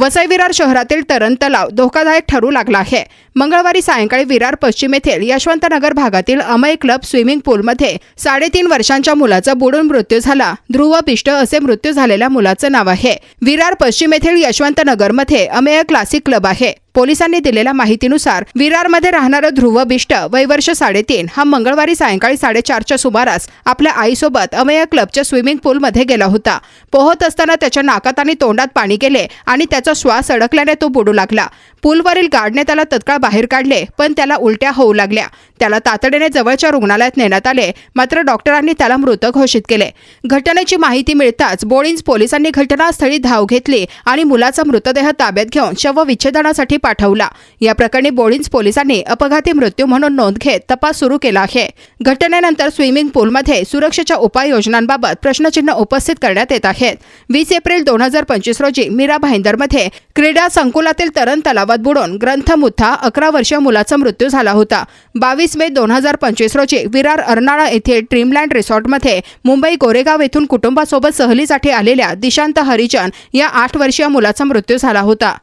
वसई विरार शहरातील तरण तलाव धोकादायक ठरू लागला आहे. मंगळवारी सायंकाळी विरार पश्चिम येथील यशवंतनगर भागातील अमय क्लब स्विमिंग पूलमध्ये साडेतीन वर्षांच्या मुलाचा बुडून मृत्यू झाला. ध्रुव पिष्ट असे मृत्यू झालेल्या मुलाचं नाव आहे. विरार पश्चिम येथील यशवंतनगरमध्ये अमेय क्लासिक क्लब आहे. पोलिसांनी दिलेल्या माहितीनुसार विरारमध्ये राहणारा ध्रुव बिष्ट वय वर्ष साडेतीन. हा मंगळवारी सायंकाळी साडेचारच्या सुमारास आपल्या आईसोबत अमेया क्लबच्या स्विमिंग पूलमध्ये गेला होता. पोहत असताना त्याच्या नाकात आणि तोंडात पाणी गेले आणि त्याचा श्वास अडकल्याने तो बुडू लागला. पूलवरील गार्डने त्याला तत्काळ बाहेर काढले पण त्याला उलट्या होऊ लागल्या. त्याला तातडीने जवळच्या रुग्णालयात नेण्यात आले मात्र डॉक्टरांनी त्याला मृत घोषित केले. घटनेची माहिती मिळताच बोळींज पोलिसांनी घटनास्थळी धाव घेतली आणि मुलाचा मृतदेह ताब्यात घेऊन शवविच्छेदनासाठी पाठवला. या प्रकरणी बोळींज पोलिसांनी अपघाती मृत्यू म्हणून नोंद घेत तपास सुरू केला आहे. घटनेनंतर स्विमिंग पूलमध्ये सुरक्षेच्या उपाययोजनांबाबत प्रश्नचिन्ह उपस्थित करण्यात येत आहेत. वीस एप्रिल दोन हजार पंचवीस रोजी मीरा भाईंदरमध्ये क्रीडा संकुलातील तरण गावात बुडून ग्रंथमुथा अकरा वर्षीय मुलाचा मृत्यू झाला होता. बावीस मे दोन हजार पंचवीस रोजी विरार अर्नाळा येथील ड्रीमलँड रिसॉर्टमध्ये मुंबई गोरेगाव येथून कुटुंबासोबत सहलीसाठी आलेल्या दिशांत हरिचंद या आठ वर्षीय मुलाचा मृत्यू झाला होता.